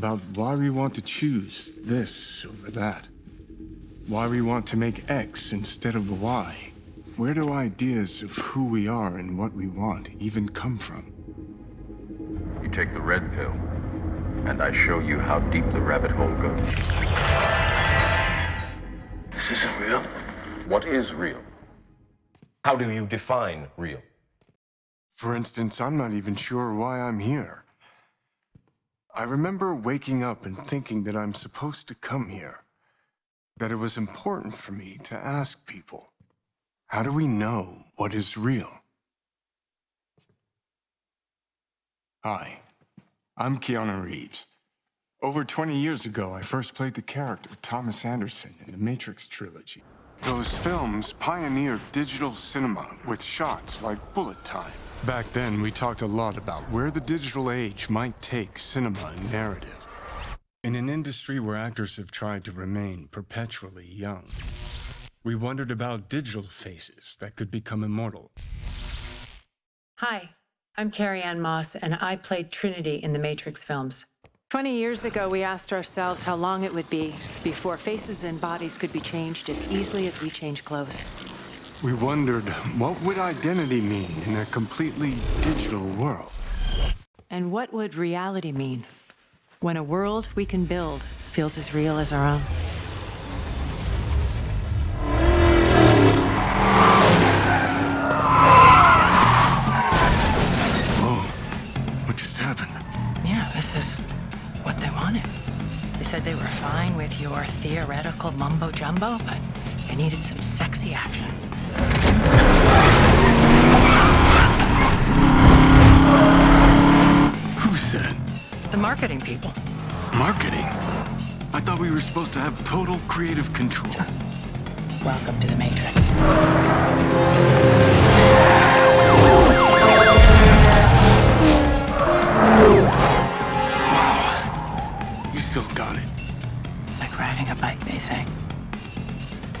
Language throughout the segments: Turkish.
about why we want to choose this over that. Why we want to make X instead of Y. Where do ideas of who we are and what we want even come from? You take the red pill, and I show you how deep the rabbit hole goes. This isn't real. What is real? How do you define real? For instance, I'm not even sure why I'm here. I remember waking up and thinking that I'm supposed to come here. That it was important for me to ask people, how do we know what is real? Hi, I'm Keanu Reeves. Over 20 years ago, I first played the character Thomas Anderson in the Matrix trilogy. Those films pioneered digital cinema with shots like bullet time. Back then, we talked a lot about where the digital age might take cinema and narrative. In an industry where actors have tried to remain perpetually young, we wondered about digital faces that could become immortal. Hi, I'm Carrie Ann Moss, and I played Trinity in the Matrix films. 20 years ago, we asked ourselves how long it would be before faces and bodies could be changed as easily as we change clothes. We wondered what would identity mean in a completely digital world. And what would reality mean when a world we can build feels as real as our own? Whoa, what just happened? Yeah, this is what they wanted. They said they were fine with your theoretical mumbo jumbo, but they needed some sexy action. Who said? The marketing people. Marketing? I thought we were supposed to have total creative control. Welcome to the Matrix. You still got it. Like riding a bike, they say.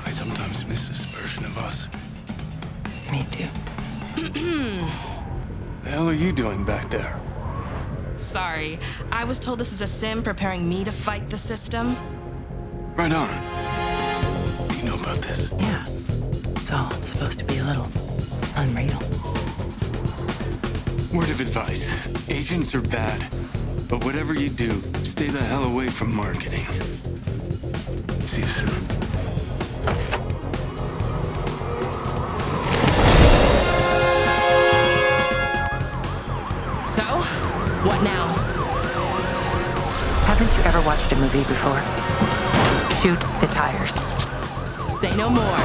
I sometimes miss this version of us. Me too. The hell are you doing back there? Sorry, I was told this is a sim preparing me to fight the system. Right on. You know about this? Yeah. It's all supposed to be a little unreal. Word of advice. Agents are bad. But whatever you do, stay the hell away from marketing. See you soon. Watched a movie before? Shoot the tires. Say no more.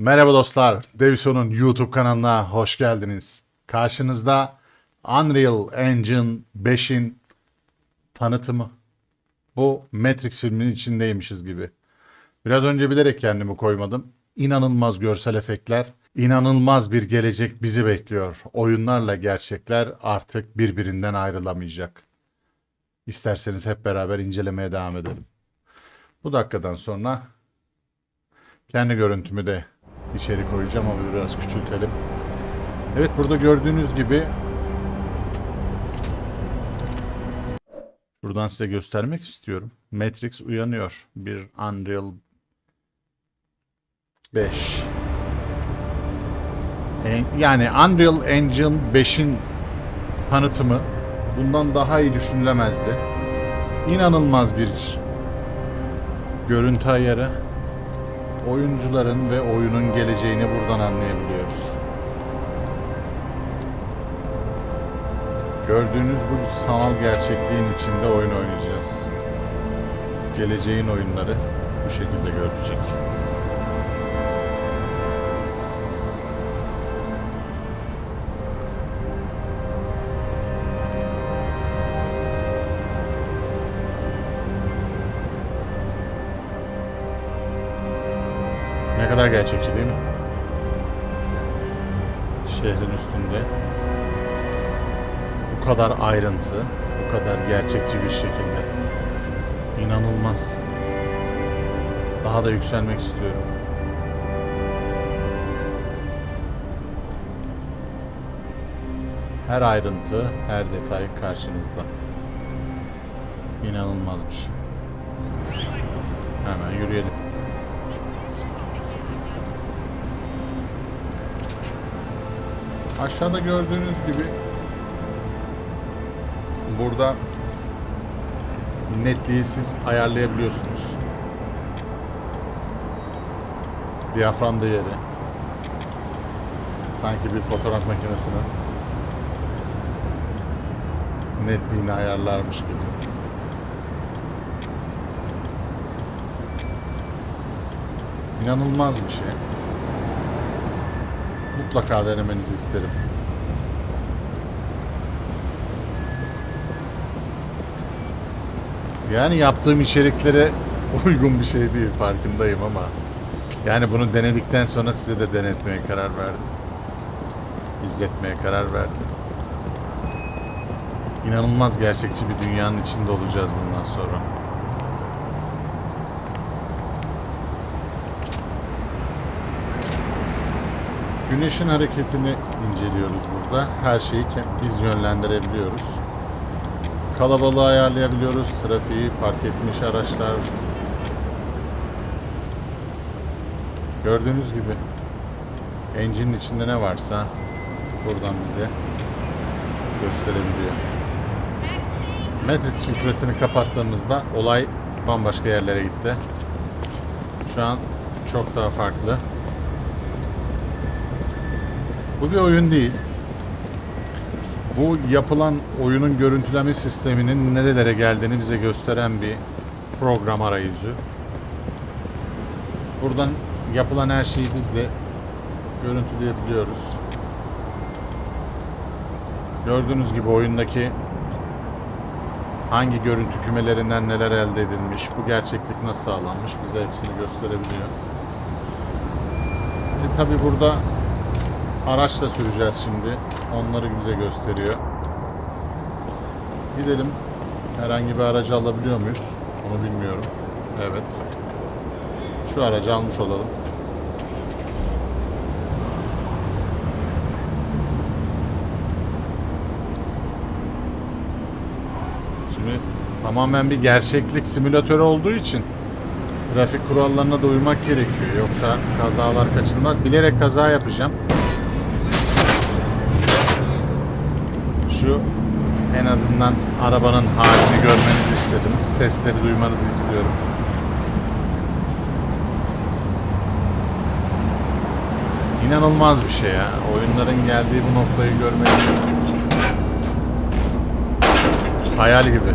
Merhaba dostlar, Deviso'nun YouTube kanalına hoş geldiniz. Karşınızda Unreal Engine 5'in tanıtımı. Bu Matrix filminin içindeymişiz gibi. Biraz önce bilerek kendimi koymadım. İnanılmaz görsel efektler, inanılmaz bir gelecek bizi bekliyor. Oyunlarla gerçekler artık birbirinden ayrılamayacak. İsterseniz hep beraber incelemeye devam edelim. Bu dakikadan sonra kendi görüntümü de içeri koyacağım ama biraz küçültelim. Evet burada gördüğünüz gibi Şuradan size göstermek istiyorum. Matrix uyanıyor. Bir Unreal 5. En- Yani Unreal Engine 5'in tanıtımı bundan daha iyi düşünülemezdi. İnanılmaz bir görüntü ayarı, oyuncuların ve oyunun geleceğini buradan anlayabiliyoruz. Gördüğünüz bu sanal gerçekliğin içinde oyun oynayacağız. Geleceğin oyunları bu şekilde görülecek. Ne kadar gerçekçi değil mi? Şehrin üstünde. Bu kadar ayrıntı, bu kadar gerçekçi bir şekilde. İnanılmaz. Daha da yükselmek istiyorum. Her ayrıntı, her detay karşınızda. İnanılmaz bir şey. Hemen yürüyelim. Aşağıda gördüğünüz gibi burada netliği siz ayarlayabiliyorsunuz. Diyafram değeri. Sanki bir fotoğraf makinesinin netliğini ayarlarmış gibi. İnanılmaz bir şey. Mutlaka denemenizi isterim. Yani yaptığım içeriklere uygun bir şey değil farkındayım ama yani bunu denedikten sonra size de denetmeye karar verdim. İzletmeye karar verdim. İnanılmaz gerçekçi bir dünyanın içinde olacağız bundan sonra. Güneşin hareketini inceliyoruz burada. Her şeyi biz yönlendirebiliyoruz. Kalabalığı ayarlayabiliyoruz. Trafiği, park etmiş araçlar. Gördüğünüz gibi engine'in içinde ne varsa buradan bize gösterebiliyor. Matrix filtresini kapattığımızda olay bambaşka yerlere gitti. Şu an çok daha farklı. Bu bir oyun değil. Bu yapılan oyunun görüntüleme sisteminin nerelere geldiğini bize gösteren bir program arayüzü. Buradan yapılan her şeyi biz de görüntüleyebiliyoruz. Gördüğünüz gibi oyundaki hangi görüntü kümelerinden neler elde edilmiş, bu gerçeklik nasıl sağlanmış bize hepsini gösterebiliyor. E tabi burada araçla süreceğiz şimdi. Onları bize gösteriyor. Gidelim. Herhangi bir aracı alabiliyor muyuz? Onu bilmiyorum. Evet. Şu aracı almış olalım. Şimdi tamamen bir gerçeklik simülatörü olduğu için trafik kurallarına da uymak gerekiyor. Yoksa kazalar kaçınmaz. Bilerek kaza yapacağım. Şu en azından arabanın halini görmenizi istedim. Sesleri duymanızı istiyorum. İnanılmaz bir şey ya. Oyunların geldiği bu noktayı görmek hayal gibi.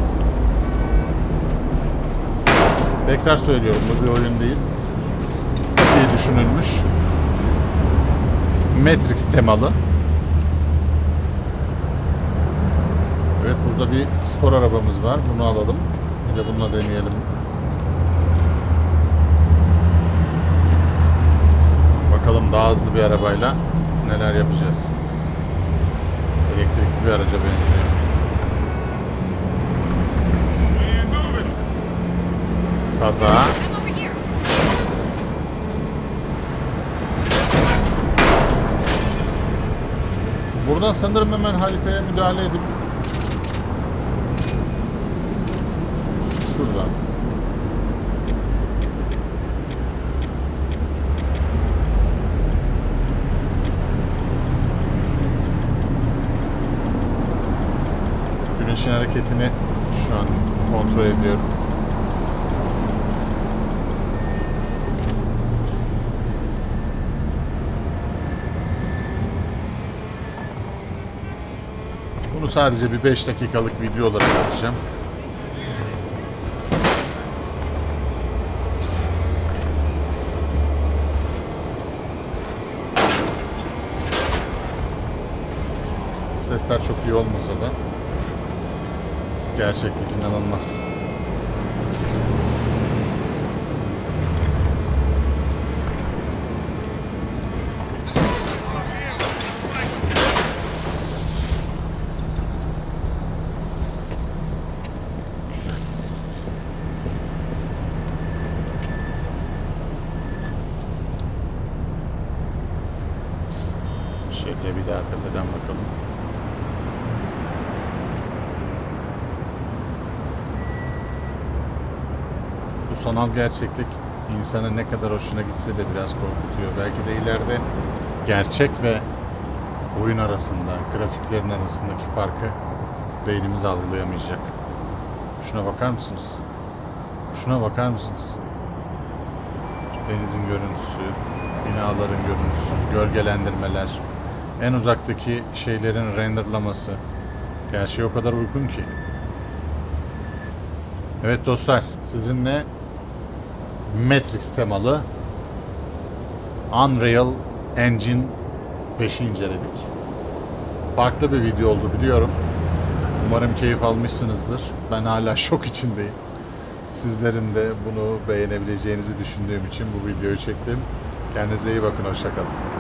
Tekrar söylüyorum bu bir oyun değil. Çok iyi düşünülmüş. Matrix temalı. Evet burada bir spor arabamız var. Bunu alalım. Bir de bununla deneyelim. Bakalım daha hızlı bir arabayla neler yapacağız. Elektrikli bir araca benziyor. Kaza. Buradan sanırım hemen harikaya müdahale edip şuradan. Güneşin hareketini şu an kontrol ediyorum. Bunu sadece bir 5 dakikalık video olarak atacağım. Sesler çok iyi olmasa da gerçeklik inanılmaz. Şöyle bir daha tepeden bakalım. Bu sanal gerçeklik insanın ne kadar hoşuna gitse de biraz korkutuyor. Belki de ileride gerçek ve oyun arasında, grafiklerin arasındaki farkı beynimiz algılayamayacak. Şuna bakar mısınız? Şuna bakar mısınız? Denizin görüntüsü, binaların görüntüsü, gölgelendirmeler, en uzaktaki şeylerin renderlaması. Gerçeğe o kadar uygun ki. Evet dostlar, sizinle Matrix temalı Unreal Engine 5'i inceledik. Farklı bir video oldu biliyorum. Umarım keyif almışsınızdır. Ben hala şok içindeyim. Sizlerin de bunu beğenebileceğinizi düşündüğüm için bu videoyu çektim. Kendinize iyi bakın, hoşçakalın.